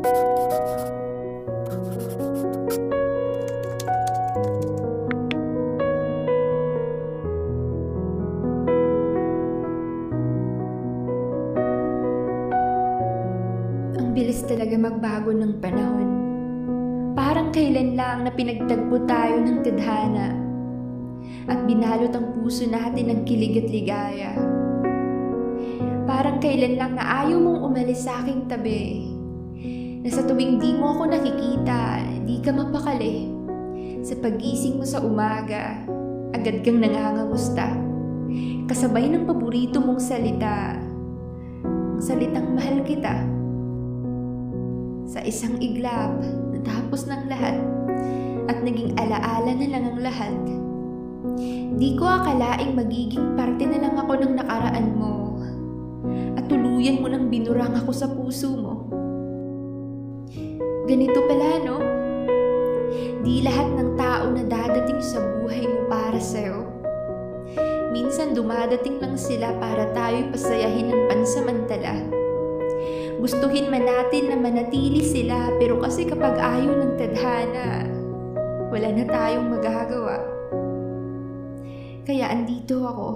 Ang bilis talaga magbago ng panahon. Parang kailan lang na pinagtagpo tayo ng tadhana at binalot ang puso natin ng kilig at ligaya. Parang kailan lang na ayaw mong umalis sa aking tabi. Na sa tuwing di mo ako nakikita, di ka mapakali. Sa pagising mo sa umaga, agad kang nangangamusta. Kasabay ng paborito mong salita, ang salitang mahal kita. Sa isang iglap, natapos ng lahat at naging alaala na lang ang lahat. Di ko akalaing magiging parte na lang ako ng nakaraan mo at tuluyan mo nang binurang ako sa puso mo. Ganito pala, no? Di lahat ng tao na dadating sa buhay mo para sa'yo. Minsan dumadating lang sila para tayo'y pasayahin ng pansamantala. Gustuhin man natin na manatili sila pero kasi kapag ayaw ng tadhana, wala na tayong magagawa. Kaya andito ako.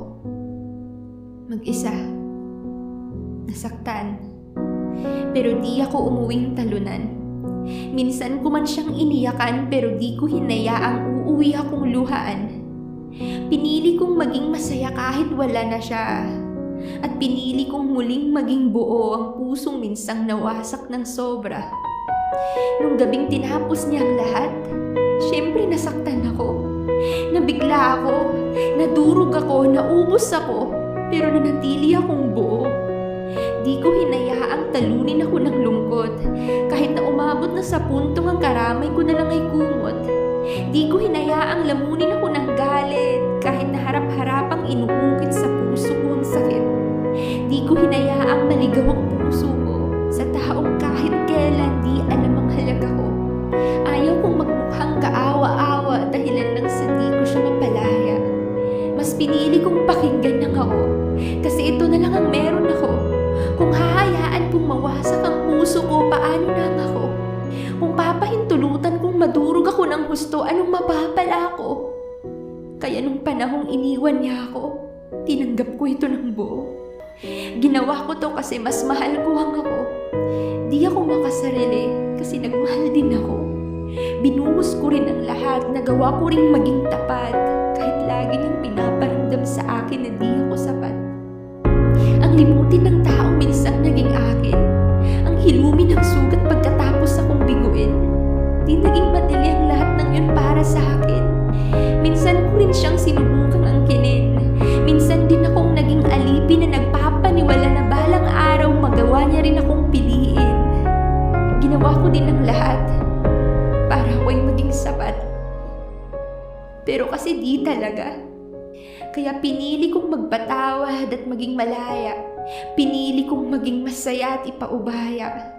Mag-isa. Nasaktan. Pero di ako umuwing talunan. Minsan ko man siyang iniyakan pero di ko hinayaang uuwi akong luhaan. Pinili kong maging masaya kahit wala na siya. At pinili kong muling maging buo ang pusong minsang nawasak ng sobra. Nung gabing tinapos niya ang lahat, syempre nasaktan ako. Nabigla ako, nadurog ako, naubos ako, pero nanatili akong buo. Di ko hinayaang talunin ako ng lungkot, sa puntong ang karamay ko na lang ay kumot. Di ko hinayaang lamunin ako ng galit, kahit na harap-harapang inuukit sa puso ko ang sakit. Di ko hinayaang maligaw ang puso ko sa taong kahit kailan di alam ang halaga ko. Ayaw kong magmukhang kaawa-awa dahilan lang sa di ko siya mapalaya. Mas pinili kong pakinggan ng ako kasi ito na lang ang meron ako. Kung hahayaan kong mawasak ang puso ko, paano nang madurog ako ng husto, anong mapapala ko? Kaya nung panahong iniwan niya ako, tinanggap ko ito ng buo. Ginawa ko to kasi mas mahal ko ang ako. Di ako makasarili kasi nagmahal din ako. Binuhos ko rin ang lahat, nagawa ko rin maging tapat kahit lagi niyang pinaparamdam sa akin na di ako sapat. Ang limutin ng taong minsang akin. Minsan ko rin siyang sinubukang angkinin. Minsan din akong naging alipin na nagpapaniwala na balang araw magawa niya rin akong piliin. Ginawa ko din ang lahat para ako'y maging sapat. Pero kasi di talaga. Kaya pinili kong magpatawad at maging malaya. Pinili kong maging masaya at ipaubaya.